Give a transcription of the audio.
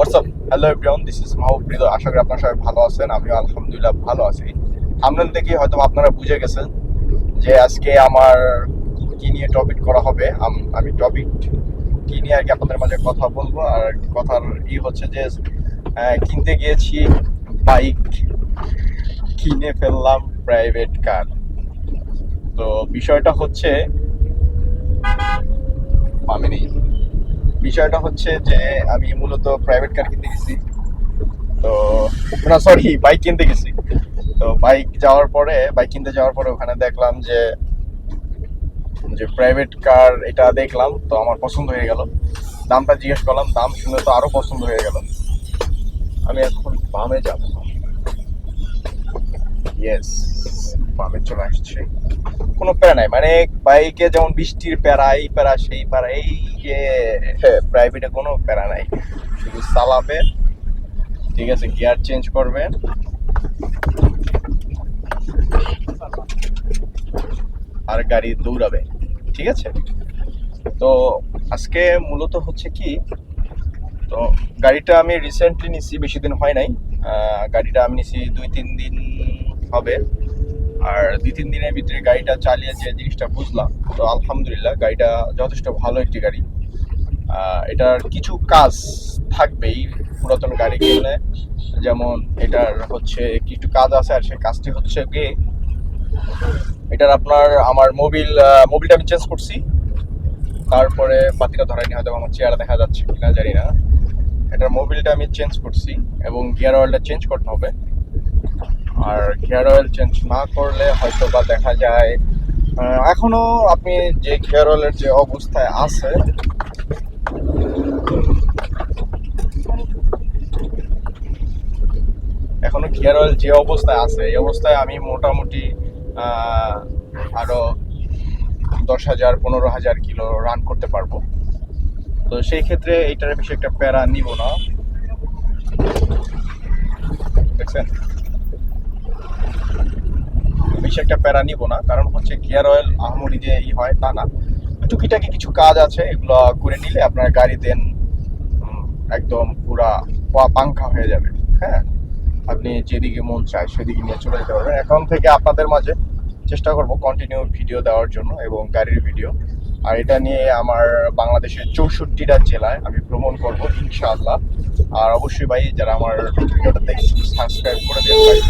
WhatsApp hello everyone this is Mahbub আশা করি আপনারা সবাই ভালো আছেন। আমিও আলহামদুলিল্লাহ ভালো আছি। আপনার দেখে হয়তো আপনারা বুঝে গেছেন যে আজকে আমার কি নিয়ে টপিক করা হবে। আমি টপিক কি নিয়ে আর কি আপনাদের মাঝে কথা বলব। আর কথার ই হচ্ছে যে কিনতে গিয়েছি বাইক কিনে ফেললাম প্রাইভেট কার তো বিষয়টা হচ্ছে আমি নেই বিষয়টা হচ্ছে যে আমি মূলত প্রাইভেট কার কিনতে গেছি। তো, না সরি বাইক কিনতে গেছি। তো বাইক যাওয়ার পরে বাইক কিনতে যাওয়ার পরে ওখানে দেখলাম যে যে প্রাইভেট কার এটা দেখলাম, তো আমার পছন্দ হয়ে গেল। দামটা জিজ্ঞেস করলাম, দাম শুনে তো আরও পছন্দ হয়ে গেল। আমি এখন বামে যাব। ইয়েস বামে চলে আসছে। কোনো প্যারা নাই। মানে বাইকে যেমন বৃষ্টির প্যারা, এই প্যারা, সেই প্যারা, এই যে প্রাইভেটে কোনো প্যারা নাই। শুধু চালাবে। ঠিক আছে গিয়ার চেঞ্জ করবে। আর গাড়ি দৌড়াবে। ঠিক আছে? তো আজকে মূলত হচ্ছে কি, তো গাড়িটা আমি রিসেন্টলি নিছি, বেশি দিন হয় নাই। গাড়িটা আমি নিছি দুই, তিন দিন হবে। আর দুই, তিন দিনের ভিতরে গাড়িটা চালিয়ে যে জিনিসটা বুঝলাম, তো আলহামদুলিল্লাহ গাড়িটা যথেষ্ট ভালো একটি গাড়ি। এটার কিছু কাজ থাকবেই পুরাতন গাড়ি কিনলে। যেমন এটার হচ্ছে কিছু কাজ আছে আর সেই কাজটি হচ্ছে কি এটার আপনার আমার মোবিল মোবিলটা আমি চেঞ্জ করছি। তারপরে বাতিটা ধরাইনি হয়তো আমার চেয়ার দেখা যাচ্ছে কিনা জানি না। এটার মোবিলটা আমি চেঞ্জ করছি এবং গিয়ার অয়েলটা চেঞ্জ করতে হবে। আর গিয়ার অয়েল চেঞ্জ না করলে হয়তো বা দেখা যায় আহ, এখনও আপনি যে গিয়ার অয়েলের যে অবস্থায় আছে এখনও গিয়ার অয়েল যে অবস্থায় আছে এই অবস্থায় আমি মোটামুটি আহ, আরও দশ হাজার পনেরো হাজার কিলো রান করতে পারব। তো সেই ক্ষেত্রে এইটার বেশি একটা প্যারা নিব না। দেখছেন? বেশি একটা প্যারা নিব না, কারণ হচ্ছে গিয়ার অয়েল আহমরি যে ই হয় তা না। টুকিটাকি কিছু কাজ আছে, এগুলো করে নিলে আপনার গাড়ি দেন একদম পুরা পাংখা হয়ে যাবে। হ্যাঁ? আপনি যেদিকে মন চায় সেদিকে নিয়ে চলে যেতে পারবেন। এখন থেকে আপনাদের মাঝে চেষ্টা করব কন্টিনিউ ভিডিও দেওয়ার জন্য এবং গাড়ির ভিডিও আর এটা নিয়ে আমার বাংলাদেশের চৌষট্টিটা জেলায় আমি ভ্রমণ করব, ইনশাআল্লাহ। আর অবশ্যই ভাই, যারা আমার ভিডিওটা দেখছেন সাবস্ক্রাইব করে ভাই।